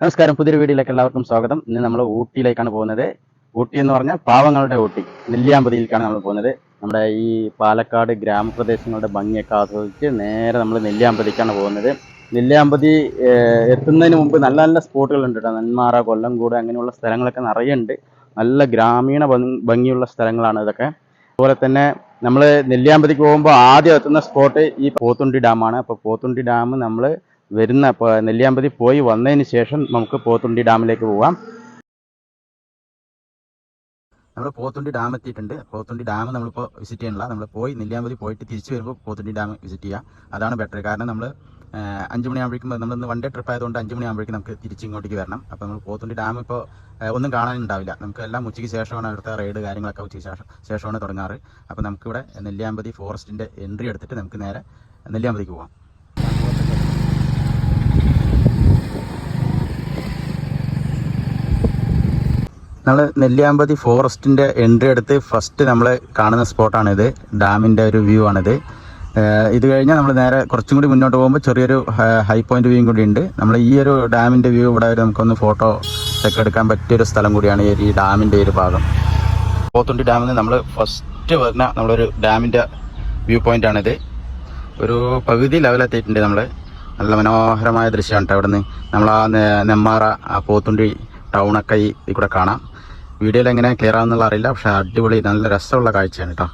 നമസ്കാരം. പുതിയൊരു വീഡിയോയിലേക്ക് എല്ലാവർക്കും സ്വാഗതം. ഇന്ന് നമ്മൾ ഊട്ടിയിലേക്കാണ് പോകുന്നത്. ഊട്ടി എന്ന് പറഞ്ഞാൽ പാവങ്ങളുടെ ഊട്ടി. നെല്ലിയാമ്പതിയിലേക്കാണ് നമ്മൾ പോകുന്നത്. നമ്മുടെ ഈ പാലക്കാട് ഗ്രാമപ്രദേശങ്ങളുടെ ഭംഗിയൊക്കെ ആസ്വദിച്ച് നേരെ നമ്മൾ നെല്ലിയാമ്പതിക്കാണ് പോകുന്നത്. നെല്ലിയാമ്പതി എത്തുന്നതിന് മുമ്പ് നല്ല നല്ല സ്പോട്ടുകളുണ്ട് കേട്ടോ. നെന്മാറ കൊല്ലംകൂട് അങ്ങനെയുള്ള സ്ഥലങ്ങളൊക്കെ നിറയെ ഉണ്ട് നല്ല ഗ്രാമീണ ഭംഗിയുള്ള സ്ഥലങ്ങളാണ് ഇതൊക്കെ. അതുപോലെ തന്നെ നമ്മൾ നെല്ലിയാമ്പതിക്ക് പോകുമ്പോൾ ആദ്യം എത്തുന്ന സ്പോട്ട് ഈ പോത്തുണ്ടി ഡാമാണ്. അപ്പോൾ പോത്തുണ്ടി ഡാം നമ്മൾ വരുന്ന നെല്ലിയാമ്പതി പോയി വന്നതിന് ശേഷം നമുക്ക് പോത്തുണ്ടി ഡാമിലേക്ക് പോവാം. നമ്മൾ പോത്തുണ്ടി ഡാം എത്തിയിട്ടുണ്ട്. പോത്തുണ്ടി ഡാം നമ്മളിപ്പോൾ വിസിറ്റ് ചെയ്യണില്ല നമ്മൾ പോയി നെല്ലിയാമ്പതി പോയിട്ട് തിരിച്ചു വരുമ്പോൾ പോത്തുണ്ടി ഡാം വിസിറ്റ് ചെയ്യുക അതാണ് ബെറ്റർ കാരണം നമ്മൾ അഞ്ച് മണിയാകുമ്പോഴേക്കും നമ്മൾ വൺ ഡേ ട്രിപ്പ് ആയതുകൊണ്ട് അഞ്ച് മണിയാകുമ്പോഴേക്കും നമുക്ക് തിരിച്ച് ഇങ്ങോട്ടേക്ക് വരണം. അപ്പോൾ നമ്മൾ പോത്തുണ്ടി ഡാം ഇപ്പോൾ ഒന്നും കാണാനുണ്ടാവില്ല. നമുക്ക് എല്ലാം ഉച്ചയ്ക്ക് ശേഷമാണ് അവിടുത്തെ റൈഡ് കാര്യങ്ങളൊക്കെ ഉച്ചയ്ക്ക് ശേഷം ശേഷമാണ് തുടങ്ങാറ്. അപ്പോൾ നമുക്കിവിടെ നെല്ലിയാമ്പതി ഫോറസ്റ്റിന്റെ എൻട്രി എടുത്തിട്ട് നമുക്ക് നേരെ നെല്ലിയാമ്പതിക്ക് പോവാം. നമ്മൾ നെല്ലിയാമ്പതി ഫോറസ്റ്റിന്റെ എൻട്രി എടുത്ത് ഫസ്റ്റ് നമ്മൾ കാണുന്ന സ്പോട്ടാണ് ഇത് ഡാമിന്റെ ഒരു വ്യൂ ആണിത്. ഇത് കഴിഞ്ഞാൽ നമ്മൾ നേരെ കുറച്ചും കൂടി മുന്നോട്ട് പോകുമ്പോൾ ചെറിയൊരു ഹൈ പോയിന്റ് വ്യൂയും കൂടി ഉണ്ട്. നമ്മൾ ഈ ഒരു ഡാമിന്റെ വ്യൂ ഇവിടെ നമുക്കൊന്ന് ഫോട്ടോ ഒക്കെ എടുക്കാൻ പറ്റിയൊരു സ്ഥലം കൂടിയാണ് ഈ ഡാമിന്റെ ഒരു ഭാഗം. പോത്തുണ്ടി ഡാമിൽ നിന്ന് നമ്മൾ ഫസ്റ്റ് വരുന്ന നമ്മളൊരു ഡാമിന്റെ വ്യൂ പോയിന്റ് ആണിത്. ഒരു പകുതി ലെവലെത്തിയിട്ടുണ്ട് നമ്മൾ നല്ല മനോഹരമായ ദൃശ്യമാണ് കേട്ടോ അവിടെ നിന്ന് നമ്മൾ ആ നെമ്മാറ ആ പോത്തുണ്ടി ടൗണൊക്കെ ഈ കൂടെ കാണാം. വീഡിയോയിൽ എങ്ങനെ ക്ലിയർ ആവുന്നുള്ള അറിയില്ല പക്ഷെ അടിപൊളി നല്ല രസമുള്ള കാഴ്ചയാണ് കേട്ടോ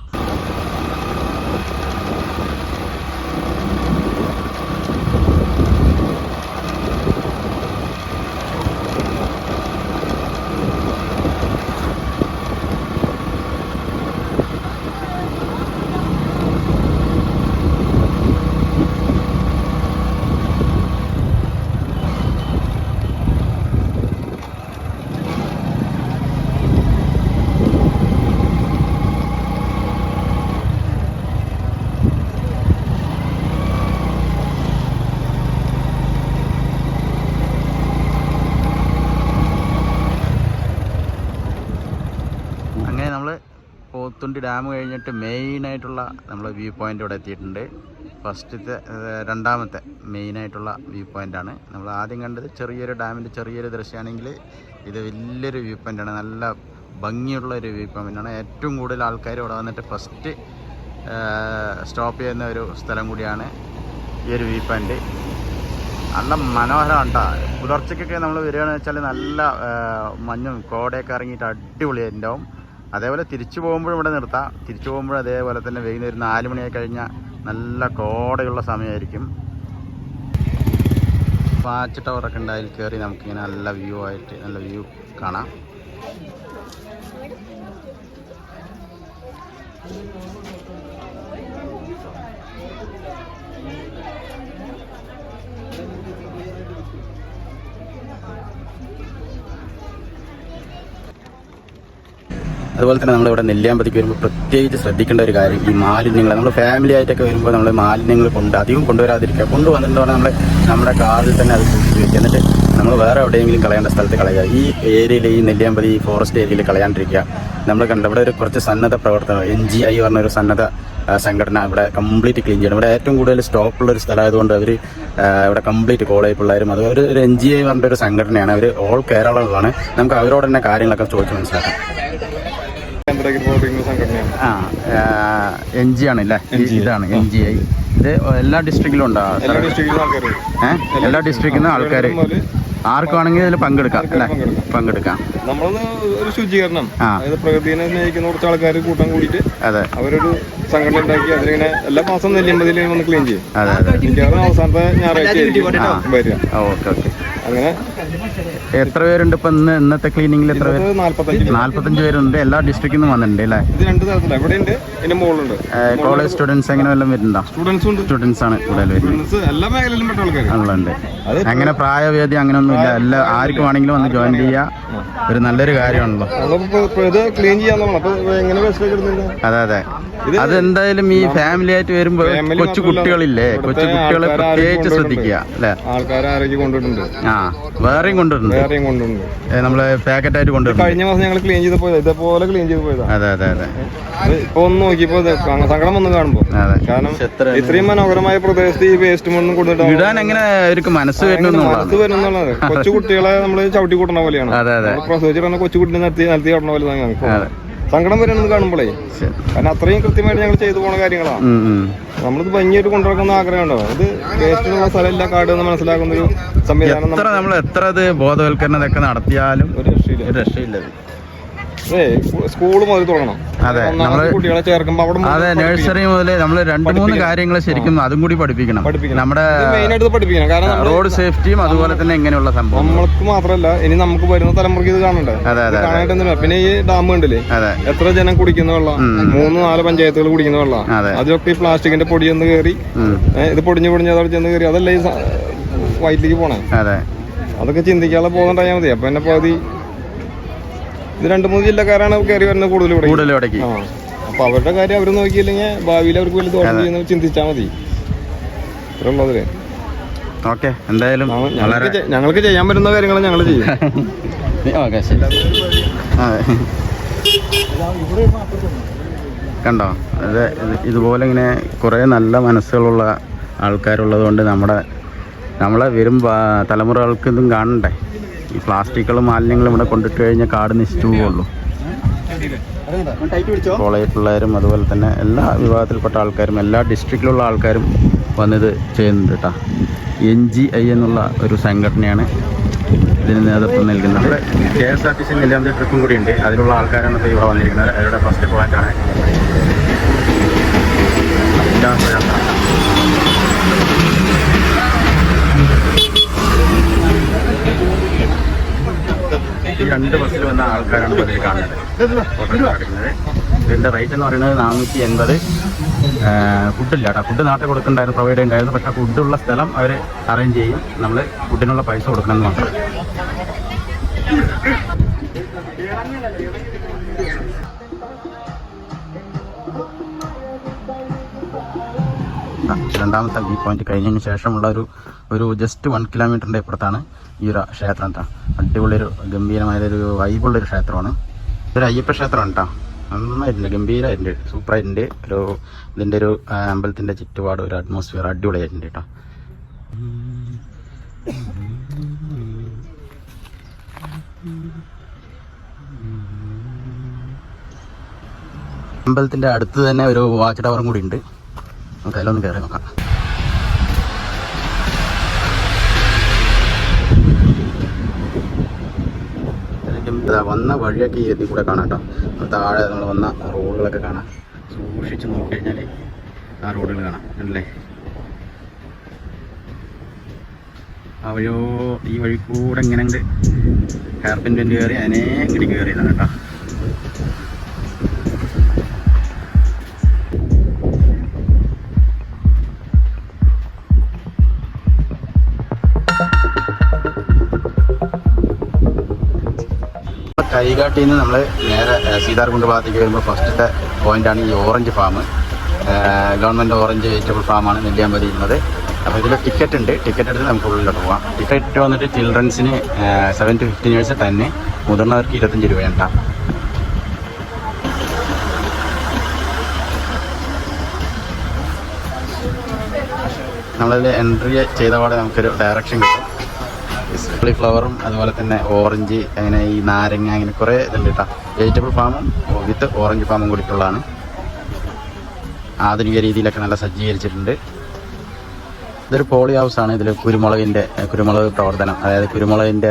അങ്ങനെ നമ്മൾ പോത്തുണ്ടി ഡാം കഴിഞ്ഞിട്ട് മെയിനായിട്ടുള്ള നമ്മൾ വ്യൂ പോയിന്റ് ഇവിടെ എത്തിയിട്ടുണ്ട്. ഫസ്റ്റത്തെ രണ്ടാമത്തെ മെയിനായിട്ടുള്ള വ്യൂ പോയിന്റാണ് നമ്മൾ ആദ്യം കണ്ടത് ചെറിയൊരു ഡാമിന്റെ ചെറിയൊരു ദൃശ്യമാണെങ്കിൽ ഇത് വലിയൊരു വ്യൂ പോയിന്റാണ് നല്ല ഭംഗിയുള്ള ഒരു വ്യൂ പോയിന്റാണ് ഏറ്റവും കൂടുതൽ ആൾക്കാർ ഇവിടെ വന്നിട്ട് ഫസ്റ്റ് സ്റ്റോപ്പ് ചെയ്യുന്ന ഒരു സ്ഥലം കൂടിയാണ് ഈ ഒരു വ്യൂ പോയിന്റ് നല്ല മനോഹരമാണ് കേട്ടോ പുലർച്ചയ്ക്കൊക്കെ നമ്മൾ വരികയാണെന്ന് വെച്ചാൽ നല്ല മഞ്ഞും കോടയൊക്കെ ഇറങ്ങിയിട്ട് അടിപൊളിയായിട്ടുണ്ടാവും അതേപോലെ തിരിച്ചു പോകുമ്പോഴും ഇവിടെ നിർത്താം. തിരിച്ചു പോകുമ്പോഴും അതേപോലെ തന്നെ വൈകുന്നേരം നാല് മണിയായി കഴിഞ്ഞാൽ നല്ല കോടയുള്ള സമയമായിരിക്കും. വാച്ച് ടവറൊക്കെ ഉണ്ട് കയറി നമുക്കിങ്ങനെ നല്ല വ്യൂ ആയിട്ട് നല്ല വ്യൂ കാണാം. അതുപോലെ തന്നെ നമ്മളിവിടെ നെല്ലിയാമ്പതിക്ക് വരുമ്പോൾ പ്രത്യേകിച്ച് ശ്രദ്ധിക്കേണ്ട ഒരു കാര്യം ഈ മാലിന്യങ്ങൾ നമ്മൾ ഫാമിലി ആയിട്ടൊക്കെ വരുമ്പോൾ നമ്മൾ മാലിന്യങ്ങൾ കൊണ്ട് അധികം കൊണ്ടുവരാതിരിക്കുക. കൊണ്ടുവന്നിട്ട് പറഞ്ഞാൽ നമ്മൾ നമ്മുടെ കാറിൽ തന്നെ അത് സൂക്ഷിച്ച് എന്നിട്ട് നമ്മൾ വേറെ എവിടെയെങ്കിലും കളയേണ്ട സ്ഥലത്ത് കളയുക. ഈ ഏരിയയിൽ ഈ നെല്ലിയാമ്പതി ഈ ഫോറസ്റ്റ് ഏരിയയിൽ കളയാണ്ടിരിക്കുക. നമ്മൾ കണ്ട ഇവിടെ ഒരു കുറച്ച് സന്നദ്ധ പ്രവർത്തനം എൻ ജി ഐ പറഞ്ഞ ഒരു സന്നദ്ധ സംഘടന ഇവിടെ കംപ്ലീറ്റ് ക്ലീൻ ചെയ്യണം. ഇവിടെ ഏറ്റവും കൂടുതൽ സ്റ്റോപ്പുള്ള ഒരു സ്ഥലമായതുകൊണ്ട് അവർ ഇവിടെ കംപ്ലീറ്റ് കോളേജ് പിള്ളേരും അത് ഒരു എൻ ജി ഐ പറഞ്ഞ ഒരു സംഘടനയാണ്. അവർ ഓൾ കേരളമാണ് നമുക്ക് അവരോട് തന്നെ കാര്യങ്ങളൊക്കെ ചോദിച്ച് മനസ്സിലാക്കാം. ആ എൻ ജി ആണ് അല്ലേ ഇതാണ് എൻ ജി ഐ ഇത് എല്ലാ ഡിസ്ട്രിക്റ്റിലും ഉണ്ടോ? എല്ലാ ഡിസ്ട്രിക്റ്റിൽ നിന്ന് ആൾക്കാർ ആർക്ക് വേണമെങ്കിൽ ഇതിൽ പങ്കെടുക്കാം അല്ലേ? പങ്കെടുക്കാം. നമ്മളൊന്ന് ഒരു ശുചീകരണം. അതായത് പ്രകൃതിനെ സ്നേഹിക്കുന്ന കുറച്ച് ആൾക്കാർ കൂട്ടം കൂടിയിട്ട് അതെ. അവരൊരു സംഘടന ഉണ്ടാക്കി അതിലിങ്ങനെ എല്ലാ മാസം നെല്ലിയമ്പതിൽ വന്ന് ക്ലീൻ ചെയ്യും. അതെ അതെ. അവസാനത്തെ ഞായറാഴ്ച വരിക. Okay okay. അങ്ങനെ എത്ര പേരുണ്ട് ഇപ്പൊ ഇന്ന്? ഇന്നത്തെ ക്ലീനിങ്ങിൽ എത്ര പേര്? നാല്പത്തഞ്ച് പേരുണ്ട്. എല്ലാ ഡിസ്ട്രിക്റ്റിൽ നിന്നും വന്നിട്ടുണ്ട് അല്ലേ? കോളേജ് സ്റ്റുഡൻസ് എങ്ങനെ വല്ലതും വരുന്നുണ്ടോ? സ്റ്റുഡൻസും ആണ് കൂടുതൽ വരുന്നത്. അങ്ങനെ പ്രായവേദി അങ്ങനെ ഒന്നുമില്ല എല്ലാ ആർക്കും വേണമെങ്കിലും വന്ന് ജോയിൻ ചെയ്യാ. ഒരു നല്ലൊരു കാര്യമാണല്ലോ. അതെ അതെ അതെന്തായാലും ഈ ഫാമിലി ആയിട്ട് വരുമ്പോൾ Family കൊച്ചു കുട്ടികളില്ലേ? കൊച്ചു കുട്ടികളെ പ്രത്യേകിച്ച് ശ്രദ്ധിക്കുക അല്ലേ? ആ വേറെയും കൊണ്ടുവരുന്നുണ്ട്. വേറെയും കൊണ്ടുണ്ട് ഏ, നമ്മൾ പാക്കറ്റ് ആയിട്ട് കൊണ്ടുവരുന്നു കഴിഞ്ഞ മാസം ഞങ്ങൾ ക്ലീൻ ചെയ്ത് പോയതാ ഇതേപോലെ ക്ലീൻ ചെയ്ത് പോയതാ. അതെ അതെ അതെ. ഇപ്പൊ ഒന്ന് നോക്കിയപ്പോ സങ്കടം വന്ന് കാണുമ്പോ. അതെ. കാരണം എത്ര ഇത്രയും മനോഹരമായ പ്രദേശത്ത് ഈ വേസ്റ്റ് മണ്ണും കൊണ്ടിട്ട് ഇടാൻ എങ്ങനെ അവർക്ക് മനസ്സ് മനസ്സ് വരുന്നുള്ളത് കൊച്ചു കുട്ടികളെ നമ്മൾ ചവിട്ടി കൂട്ടണ പോലെയാണ്. അതെ അതെ. നമ്മൾ പ്രസവിച്ചിട്ട് കൊച്ചു കുട്ടിനെ നിർത്തി നിർത്തി കൂട്ടണ പോലെ തന്നെ ഞങ്ങൾക്ക് അതെ സങ്കടം വരണമെന്ന് കാണുമ്പോഴേ. കാരണം അത്രയും കൃത്യമായിട്ട് ഞങ്ങൾ ചെയ്തു പോണ കാര്യങ്ങളാണ്. നമ്മളിത് ഭംഗിയായിട്ട് കൊണ്ടുനടക്കുന്ന ആഗ്രഹമുണ്ടോ? ഇത് വേസ്റ്റുള്ള സ്ഥലമില്ല കാട് എന്ന് മനസ്സിലാക്കുന്ന ഒരു സംവിധാനം നമ്മൾ എത്ര ഇത് ബോധവൽക്കരണം നടത്തിയാലും ഒരു രക്ഷയില്ല. ഒരു രക്ഷയില്ല. സ്കൂൾ മുതൽ തുടങ്ങണം. അതെ നമ്മൾ കുട്ടികളെ ചേർക്കുമ്പോൾ അവിടെ അതെ നഴ്സറി മുതൽ നമ്മൾ രണ്ട് മൂന്ന് കാര്യങ്ങൾ ശരിക്കും അതും കൂടി പഠിപ്പിക്കണം. നമ്മുടെ പഠിപ്പിക്കണം. കാരണം റോഡ് സേഫ്റ്റിയും അതുപോലെ തന്നെ ഇങ്ങനെയുള്ള സംഭവം നമ്മൾക്ക് മാത്രമല്ല ഇനി നമുക്ക് വരുന്ന തലമുറയ്ക്ക് ഇത് കാണണ്ടേ? കാണാനായിട്ട് പിന്നെ ഈ ഡാം കണ്ടില്ലേ? അതെ. എത്ര ജനം കുടിക്കുന്ന വെള്ളം? മൂന്ന് നാല് പഞ്ചായത്തുകൾ കുടിക്കുന്ന വെള്ളം? അതെ. അതിലൊക്കെ ഈ പ്ലാസ്റ്റിക്കിന്റെ പൊടി ചെന്ന് കയറി ഇത് പൊടിഞ്ഞ് പൊടിഞ്ഞ് അതവിടെ ചെന്ന് കയറി അതല്ലേ വയറ്റിലേക്ക് പോണേ? അതെ. അതൊക്കെ ചിന്തിക്കാതെ പോകുന്നുണ്ടായാൽ മതി. അപ്പൊ എന്നെ പകുതി ഇത് രണ്ട് മൂന്ന് ജില്ലക്കാരാണ് കയറി വരുന്നത് കൂടുതൽ കൂടുതൽ ഇവിടേക്ക്. അപ്പൊ അവരുടെ കാര്യം അവർ നോക്കിയില്ലെങ്കിൽ ഭാവിയിൽ അവർക്ക് വലിയ ദോഷം ചെയ്യുന്നത് ചിന്തിച്ചാൽ മതി. ഓക്കെ എന്തായാലും ഞങ്ങൾക്ക് ചെയ്യാൻ പറ്റുന്ന കാര്യങ്ങൾ ഞങ്ങൾ ചെയ്യും. ഓക്കെ ശരി. അതെ കണ്ടോ? അത് ഇത് ഇതുപോലെ ഇങ്ങനെ കുറേ നല്ല മനസ്സുകളുള്ള ആൾക്കാരുള്ളത് കൊണ്ട് നമ്മുടെ നമ്മളെ വരും തലമുറകൾക്ക് ഇതും കാണണ്ടേ? ഈ പ്ലാസ്റ്റിക്കുകളും മാലിന്യങ്ങളും ഇവിടെ കൊണ്ടിട്ട് കഴിഞ്ഞാൽ കാട് നശിച്ചു പോകുള്ളൂ. കോളേജ് പിള്ളേരും അതുപോലെ തന്നെ എല്ലാ വിഭാഗത്തിൽപ്പെട്ട ആൾക്കാരും എല്ലാ ഡിസ്ട്രിക്റ്റിലുള്ള ആൾക്കാരും വന്നിത് ചെയ്യുന്നുണ്ട് കേട്ടോ. എൻ ജി ഐ എന്നുള്ള ഒരു സംഘടനയാണ് ഇതിന് നേതൃത്വം നൽകുന്നത്. K S R T C Nelliyampathy ട്രിപ്പും കൂടി ഉണ്ട് അതിലുള്ള ആൾക്കാരാണ് ഇവിടെ വന്നിരിക്കുന്നത്. അവരുടെ ഫസ്റ്റ് പോയിന്റ് രണ്ട് ബസ്സിൽ വന്ന ആൾക്കാരാണ് ഇപ്പോൾ കാണുന്നത്. ഇതിന്റെ റേറ്റ് എന്ന് പറയുന്നത് നാനൂറ്റി എൺപത്. ഫുഡില്ല കേട്ടോ. ഫുഡ് നാട്ടിൽ കൊടുക്കണ്ടായിരുന്നു പ്രൊവൈഡ് ചെയ്യുന്നുണ്ടായിരുന്നു പക്ഷേ ഫുഡുള്ള സ്ഥലം അവർ അറേഞ്ച് ചെയ്യും. നമ്മൾ ഫുഡിനുള്ള പൈസ കൊടുക്കണം എന്ന് മാത്രം. രണ്ടാമത്തെ വ്യൂ പോയിന്റ് കഴിഞ്ഞതിന് ശേഷമുള്ള ഒരു ഒരു ജസ്റ്റ് വൺ കിലോമീറ്ററിന്റെ ഇപ്പുറത്താണ് ഈ ഒരു ക്ഷേത്രം കേട്ടോ അടിപൊളിയൊരു ഒരു ഗംഭീരമായ ഒരു വൈബുള്ളൊരു ക്ഷേത്രമാണ്. ഇതൊരു അയ്യപ്പ ക്ഷേത്രമാണ് കേട്ടോ നന്നായിട്ടുണ്ട് ഗംഭീരമായിട്ടുണ്ട് സൂപ്പറായിട്ടുണ്ട്. ഒരു ഇതിന്റെ ഒരു അമ്പലത്തിന്റെ ചുറ്റുപാട് ഒരു അറ്റ്മോസ്ഫിയർ അടിപൊളിയായിട്ടുണ്ട് കേട്ടോ അമ്പലത്തിന്റെ അടുത്ത് തന്നെ ഒരു വാച്ച് ടവറും കൂടി ഉണ്ട് നമുക്ക് അതിലൊന്ന് കയറി നോക്കാം. വന്ന വഴിയൊക്കെ ഈ എത്തി കൂടെ കാണാം കേട്ടോ. താഴെ നമ്മൾ വന്ന റോഡുകളൊക്കെ കാണാം. സൂക്ഷിച്ച് നോക്കിക്കഴിഞ്ഞാൽ ആ റോഡുകൾ കാണാം അല്ലേ? ആ വഴിയോ ഈ വഴി കൂടെ ഇങ്ങനെ അങ്ങോട്ട് ഹെയർപിൻ വെന്റ് കയറി അതിനെ ഇങ്ങോട്ട് കയറിയതാണ് കേട്ടോ. കൈകാട്ടിൽ നിന്ന് നമ്മൾ നേരെ സീതാർ സീതാർകുണ്ട് ഭാഗത്തേക്ക് വരുമ്പോൾ ഫസ്റ്റത്തെ പോയിന്റാണ് ഈ orange farm. Government orange vegetable ഫാമാണ് Nelliyampathy ഉള്ളത് അപ്പോൾ ഇതിൽ ടിക്കറ്റ് ഉണ്ട്. ടിക്കറ്റ് എടുത്ത് നമുക്ക് ഉള്ളിലോട്ട് പോകാം ടിക്കറ്റ് വന്നിട്ട് ചിൽഡ്രൻസിന് സെവൻ ടു ഫിഫ്റ്റീൻ ഇയേഴ്സ് തന്നെ മുതിർന്നവർക്ക് ഇരുപത്തഞ്ച് രൂപയാണ് നമ്മളതിൽ എൻട്രി ചെയ്ത പാടെ നമുക്കൊരു ഡയറക്ഷൻ കിട്ടും. ഫ്ലവറും അതുപോലെ തന്നെ ഓറഞ്ച് അങ്ങനെ ഈ നാരങ്ങ അങ്ങനെ കുറേ ഇതുണ്ട് കേട്ടോ വെജിറ്റബിൾ ഫാമും വിത്ത് ഓറഞ്ച് ഫാമും കൂടിയിട്ടുള്ളതാണ്. ആധുനിക രീതിയിലൊക്കെ നല്ല സജ്ജീകരിച്ചിട്ടുണ്ട്. ഇതൊരു പോളി ഹൗസ് ആണ് ഇതിൽ കുരുമുളകിന്റെ കുരുമുളക് പ്രവർത്തനം അതായത് കുരുമുളകിന്റെ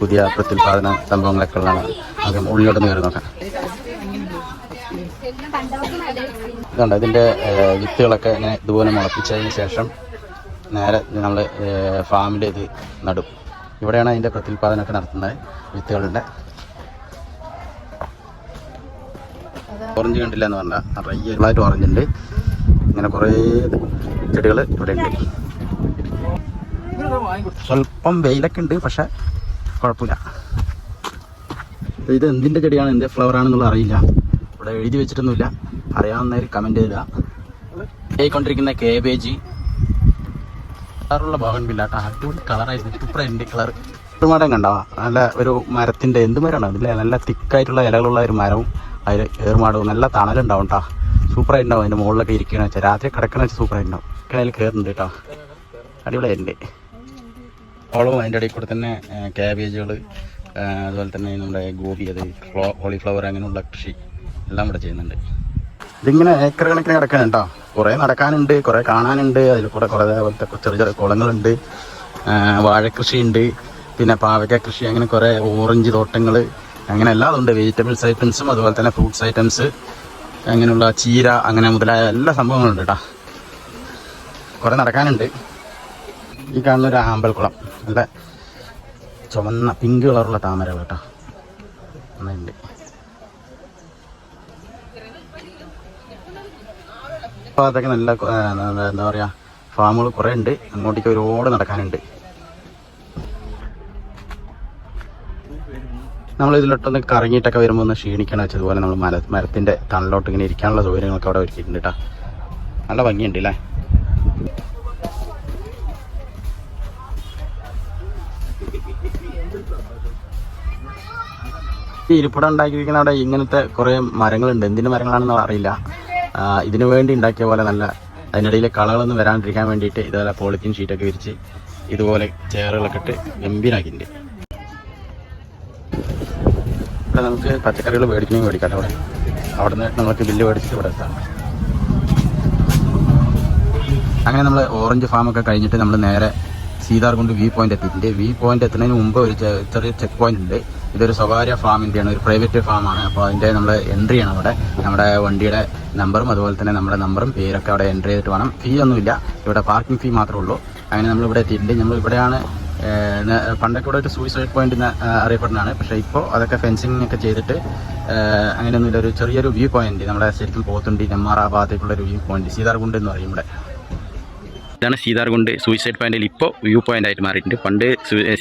പുതിയ പ്രത്യുൽപാദന സംഭവങ്ങളൊക്കെ ഉള്ളതാണ്. അതും ഉള്ളിലോട്ട് കയറി നോക്കാം. ഇതുണ്ട്. ഇതിന്റെ വിത്തുകളൊക്കെ ഇങ്ങനെ ഇതുപോലെ മുളപ്പിച്ചതിന് ശേഷം നേരെ നമ്മൾ ഫാമിൽ ഇത് നടും. ഇവിടെയാണ് അതിന്റെ പ്രത്യുൽപാദനമൊക്കെ നടത്തുന്നത്. വിത്തുകളുടെ. ഓറഞ്ച് കണ്ടില്ല എന്ന് പറഞ്ഞാൽ നിറയെ ഓറഞ്ച് ഉണ്ട്. ഇങ്ങനെ കുറേ ചെടികൾ ഇവിടെ ഉണ്ട്. സ്വല്പം വെയിലൊക്കെ ഉണ്ട് പക്ഷെ കുഴപ്പമില്ല. ഇത് എന്തിന്റെ ചെടിയാണ്? എന്ത് ഫ്ലവർ ആണെന്നുള്ള അറിയില്ല. ഇവിടെ എഴുതി വെച്ചിട്ടൊന്നുമില്ല. അറിയാവുന്നവർ കമന്റ് ചെയ്താൽ ആയിക്കൊണ്ടിരിക്കുന്ന കേബേജ് കളറുള്ള ഭാഗം ഇല്ല കേട്ടോ അടിപൊളി കളറായിരുന്നു സൂപ്പറായിട്ടുണ്ട് കളർ മരം കണ്ടോ? നല്ല ഒരു മരത്തിന്റെ എന്ത് മരമാണ് അതില്ലേ നല്ല തിക്കായിട്ടുള്ള ഇലകളുള്ള ഒരു മരവും അതിൽ ഏറുമാടവും നല്ല തണലുണ്ടാവും കേട്ടോ സൂപ്പറായിട്ടുണ്ടാവും അതിന്റെ മുകളിലൊക്കെ ഇരിക്കണ വെച്ചാൽ രാത്രി കിടക്കണ വെച്ചാൽ സൂപ്പറായിട്ടുണ്ടാവും അതിൽ കയറുന്നുണ്ട് കേട്ടോ അടിപൊളിയായിട്ടുണ്ട്. ഓളവും അതിന്റെ ഇടയിൽ കൂടെ തന്നെ ക്യാബേജുകൾ അതുപോലെ തന്നെ നമ്മുടെ ഗോപി അത് കോളിഫ്ലവർ അങ്ങനെയുള്ള കൃഷി എല്ലാം ഇവിടെ ചെയ്യുന്നുണ്ട്. ഇതിങ്ങനെ ഏക്കർ കണക്കിന് കിടക്കാനുണ്ടോ കേട്ടോ. കുറേ നടക്കാനുണ്ട് കുറേ കാണാനുണ്ട്. അതിൽ കൂടെ കുറേ പോലത്തെ ചെറിയ ചെറിയ കുളങ്ങളുണ്ട്. വാഴക്കൃഷിയുണ്ട്. പിന്നെ പാവയ്ക്ക കൃഷി അങ്ങനെ കുറേ ഓറഞ്ച് തോട്ടങ്ങൾ അങ്ങനെ എല്ലാം ഉണ്ട് വെജിറ്റബിൾസ് ഐറ്റംസും അതുപോലെ തന്നെ ഫ്രൂട്ട്സ് ഐറ്റംസ് അങ്ങനെയുള്ള ചീര അങ്ങനെ മുതലായ എല്ലാ സംഭവങ്ങളുണ്ട് കേട്ടോ. കുറേ നടക്കാനുണ്ട്. ഈ കാണുന്ന ഒരു ആമ്പൽക്കുളം നല്ല ചുവന്ന പിങ്ക് കളറുള്ള താമര കേട്ടോ. നന്നായിട്ടുണ്ട്. അതൊക്കെ നല്ല എന്താ പറയുക ഫാമുകൾ കുറേ ഉണ്ട്. അങ്ങോട്ടേക്ക് ഒരുപാട് നടക്കാനുണ്ട്. നമ്മൾ ഇതിലോട്ടൊന്ന് കറങ്ങിയിട്ടൊക്കെ വരുമ്പോൾ ഒന്ന് ക്ഷീണിക്കണം. വെച്ചതുപോലെ നമ്മൾ മര മരത്തിന്റെ തണലോട്ട് ഇങ്ങനെ ഇരിക്കാനുള്ള സൗകര്യങ്ങളൊക്കെ അവിടെ ഒരുക്കിയിട്ടുണ്ട് കേട്ടോ നല്ല ഭംഗിയുണ്ട് അല്ലേ ഈ ഇരിപ്പിടം ഉണ്ടാക്കിയിരിക്കുന്ന അവിടെ ഇങ്ങനത്തെ കുറേ മരങ്ങളുണ്ട്. എന്തിന്റെ മരങ്ങളാണെന്ന് അറിയില്ല. ഇതിനു വേണ്ടി ഉണ്ടാക്കിയ പോലെ നല്ല അതിനിടയിൽ കളകളൊന്നും വരാണ്ടിരിക്കാൻ വേണ്ടിയിട്ട് ഇതുപോലെ പോളിത്തീൻ ഷീറ്റൊക്കെ വിരിച്ച് ഇതുപോലെ ചെയറുകളൊക്കെ ഇട്ട് ഗംഭീരാക്കിയിട്ടുണ്ട്. നമുക്ക് പച്ചക്കറികൾ മേടിക്കണമെങ്കിൽ മേടിക്കാം അവിടെ അവിടെ. നിന്ന് നമുക്ക് ബില്ല് മേടിച്ചിട്ട് ഇവിടെ എത്താം. അങ്ങനെ നമ്മൾ ഓറഞ്ച് ഫാമൊക്കെ കഴിഞ്ഞിട്ട് നമ്മൾ നേരെ സീതാർകുണ്ട് വ്യൂ പോയിന്റ് എത്തിയിട്ടുണ്ട്. വ്യൂ പോയിന്റ് എത്തുന്നതിന് മുമ്പ് ഒരു ചെറിയ ചെക്ക് പോയിന്റ് ഉണ്ട്. ഇതൊരു സ്വകാര്യ ഫാമിന്റെയാണ് ഒരു പ്രൈവറ്റ് ഫാമാണ് അപ്പോൾ അതിന്റെ നമ്മൾ എൻട്രി ആണ് അവിടെ. നമ്മുടെ വണ്ടിയുടെ നമ്പറും അതുപോലെ തന്നെ നമ്മുടെ നമ്പറും പേരൊക്കെ അവിടെ എൻട്രി ചെയ്തിട്ട് വേണം. ഫീ ഒന്നുമില്ല. ഇവിടെ പാർക്കിംഗ് ഫീ മാത്രമേ ഉള്ളൂ. അങ്ങനെ നമ്മൾ ഇവിടെ എത്തിയിട്ടുണ്ട് നമ്മൾ ഇവിടെയാണ് പണ്ടൊക്കെ ഇവിടെ ഒരു സൂയിസൈഡ് പോയിന്റ് അറിയപ്പെടുന്നതാണ്. പക്ഷേ ഇപ്പോൾ അതൊക്കെ ഫെൻസിങ് ഒക്കെ ചെയ്തിട്ട് അങ്ങനെയൊന്നുമില്ല. ഒരു ചെറിയൊരു വ്യൂ പോയിന്റ് നമ്മുടെ ശരിക്കും പോത്തുണ്ടി നെമ്മാറ ആ ഭാഗത്തേക്കുള്ള ഒരു വ്യൂ പോയിന്റ് സീതാർകുണ്ട് എന്ന് പറയും ഇവിടെ. ഇതാണ് സീതാർകുണ്ട് സൂയിസൈഡ് പോയിന്റിൽ ഇപ്പോൾ വ്യൂ പോയിന്റ് ആയിട്ട് മാറിയിട്ടുണ്ട്. പണ്ട്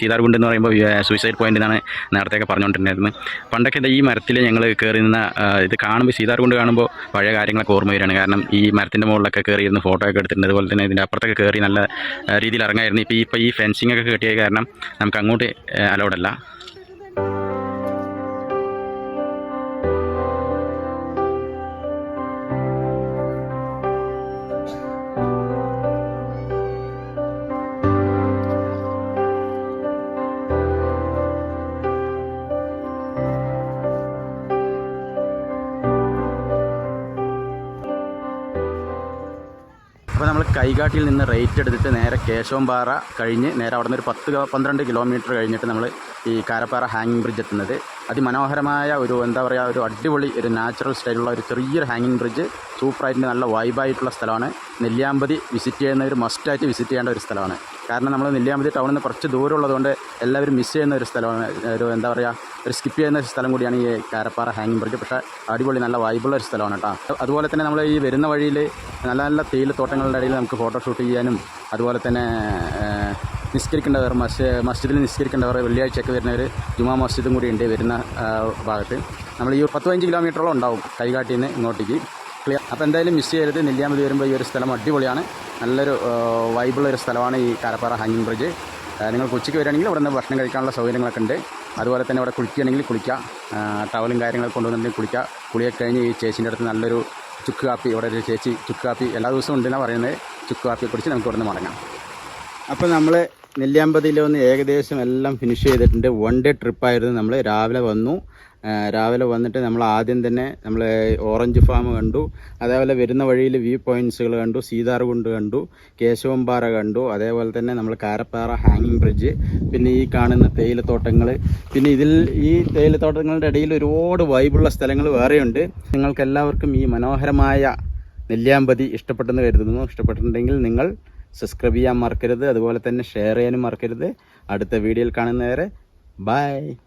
സീതാർകുണ്ട് എന്ന് പറയുമ്പോൾ സൂയിസൈഡ് പോയിന്റ് എന്നാണ് നേരത്തെയൊക്കെ പറഞ്ഞുകൊണ്ടിരുന്നത്. പണ്ടൊക്കെ ഈ മരത്തിൽ ഞങ്ങൾ കയറി നിന്ന ഇത് കാണുമ്പോൾ സീതാർകുണ്ട് കാണുമ്പോൾ പഴയ കാര്യങ്ങളൊക്കെ ഓർമ്മ വരികയാണ്. കാരണം ഈ മരത്തിന്റെ മുകളിലൊക്കെ കയറി ഇരുന്ന് ഫോട്ടോ ഒക്കെ എടുത്തിട്ടുണ്ട്. അതുപോലെ തന്നെ ഇതിന്റെ അപ്പുറത്തൊക്കെ കയറി നല്ല രീതിയിൽ ഇറങ്ങായിരുന്നു. ഇപ്പോൾ ഈ ഇപ്പോൾ ഈ ഫെൻസിങ് ഒക്കെ കിട്ടിയ കാരണം നമുക്ക് അങ്ങോട്ട് അലൗഡല്ല കൈകാട്ടിയിൽ നിന്ന് റേറ്റ് എടുത്തിട്ട് നേരെ കേശവംപാറ കഴിഞ്ഞ് നേരെ അവിടെ നിന്ന് ഒരു പത്ത് പന്ത്രണ്ട് കിലോമീറ്റർ കഴിഞ്ഞിട്ട് നമ്മൾ ഈ കാരപ്പാറ ഹാങ്ങിങ് ബ്രിഡ്ജ് എത്തുന്നത്. അതിമനോഹരമായ ഒരു എന്താ പറയുക ഒരു അടിപൊളി ഒരു നാച്ചുറൽ സ്റ്റൈലുള്ള ഒരു ചെറിയൊരു ഹാങ്ങിങ് ബ്രിഡ്ജ് സൂപ്പറായിട്ട് നല്ല വൈബായിട്ടുള്ള സ്ഥലമാണ്. നെല്ലിയാമ്പതി വിസിറ്റ് ചെയ്യുന്ന ഒരു മസ്റ്റായിട്ട് വിസിറ്റ് ചെയ്യേണ്ട ഒരു സ്ഥലമാണ്. കാരണം നമ്മൾ നെല്ലിയാമ്പതി ടൗണിൽ നിന്ന് കുറച്ച് ദൂരം ഉള്ളതുകൊണ്ട് എല്ലാവരും മിസ് ചെയ്യുന്ന ഒരു സ്ഥലമാണ്. ഒരു എന്താ പറയുക ഒരു സ്കിപ്പ് ചെയ്യുന്ന ഒരു സ്ഥലം കൂടിയാണ് ഈ കാരപ്പാറ ഹാങ്ങിങ് ബ്രിഡ്ജ് പക്ഷേ അടിപൊളി നല്ല വൈബുള്ള ഒരു സ്ഥലമാണ് കേട്ടോ അതുപോലെ തന്നെ നമ്മൾ ഈ വരുന്ന വഴിയിൽ നല്ല നല്ല തേയിലത്തോട്ടങ്ങളുടെ ഇടയിൽ നമുക്ക് ഫോട്ടോഷൂട്ട് ചെയ്യാനും അതുപോലെ തന്നെ നിസ്കരിക്കേണ്ടവർ മസ് മസ്ജിദിൽ നിസ്കരിക്കേണ്ടവർ വെള്ളിയാഴ്ചയൊക്കെ വരുന്നവർ ജുമാ മസ്ജിദും കൂടി ഉണ്ട് വരുന്ന ഭാഗത്ത്. നമ്മൾ ഈ പത്ത് പതിനഞ്ച് കിലോമീറ്ററോളം ഉണ്ടാവും കൈകാട്ടിൽ നിന്ന് ഇങ്ങോട്ടേക്ക്. ക്ലിയർ അപ്പോൾ എന്തായാലും മിസ് ചെയ്യരുത്. നെല്ലിയാമ്പതി വരുമ്പോൾ ഈ ഒരു സ്ഥലം അടിപൊളിയാണ്. നല്ലൊരു വൈബിളുള്ള ഒരു സ്ഥലമാണ് ഈ കാരപ്പാറ ഹാങ്ങിങ് ബ്രിഡ്ജ് നിങ്ങൾ ഉച്ചയ്ക്ക് വരികയാണെങ്കിൽ ഇവിടെ നിന്ന് ഭക്ഷണം കഴിക്കാനുള്ള സൗകര്യങ്ങളൊക്കെ ഉണ്ട്. അതുപോലെ തന്നെ ഇവിടെ കുളിക്കുകയാണെങ്കിൽ കുളിക്കാം ടവലും കാര്യങ്ങളും കൊണ്ടുവന്നിട്ടുണ്ടെങ്കിൽ കുളിക്കാം കുളിയൊക്കെ കഴിഞ്ഞ് ഈ ചേച്ചീന്റെ അടുത്ത് നല്ലൊരു ചുക്ക് കാപ്പി ഇവിടെ ഒരു ചേച്ചി ചുക്ക് കാപ്പി എല്ലാ ദിവസവും ഉണ്ടെന്നാണ് പറയുന്നത്. ചുക്ക് കാപ്പി കുടിച്ച് നമുക്ക് ഇവിടെ നിന്ന് മടങ്ങാം. അപ്പോൾ നമ്മൾ നെല്ലിയാമ്പതിയിൽ വന്ന് ഏകദേശം എല്ലാം ഫിനിഷ് ചെയ്തിട്ടുണ്ട്. വൺ ഡേ ട്രിപ്പായിരുന്നു നമ്മൾ രാവിലെ വന്നു. രാവിലെ വന്നിട്ട് നമ്മൾ ആദ്യം തന്നെ നമ്മൾ ഓറഞ്ച് ഫാം കണ്ടു. അതേപോലെ വരുന്ന വഴിയിൽ വ്യൂ പോയിന്റ്സുകൾ കണ്ടു. സീതാർകുണ്ട് കണ്ടു. കേശവമ്പാറ കണ്ടു. അതേപോലെ തന്നെ നമ്മൾ കാരപ്പാറ ഹാങ്ങിങ് ബ്രിഡ്ജ് പിന്നെ ഈ കാണുന്ന തേയിലത്തോട്ടങ്ങൾ. പിന്നെ ഇതിൽ ഈ തേയിലത്തോട്ടങ്ങളുടെ ഇടയിൽ ഒരുപാട് വൈബുള്ള സ്ഥലങ്ങൾ വേറെയുണ്ട്. നിങ്ങൾക്ക് എല്ലാവർക്കും ഈ മനോഹരമായ നെല്ലിയാമ്പതി ഇഷ്ടപ്പെട്ടെന്ന് കരുതുന്നു. ഇഷ്ടപ്പെട്ടിട്ടുണ്ടെങ്കിൽ നിങ്ങൾ സബ്സ്ക്രൈബ് ചെയ്യാൻ മറക്കരുത്. അതുപോലെ തന്നെ ഷെയർ ചെയ്യാനും മറക്കരുത്. അടുത്ത വീഡിയോയിൽ കാണുന്നവരെ ബൈ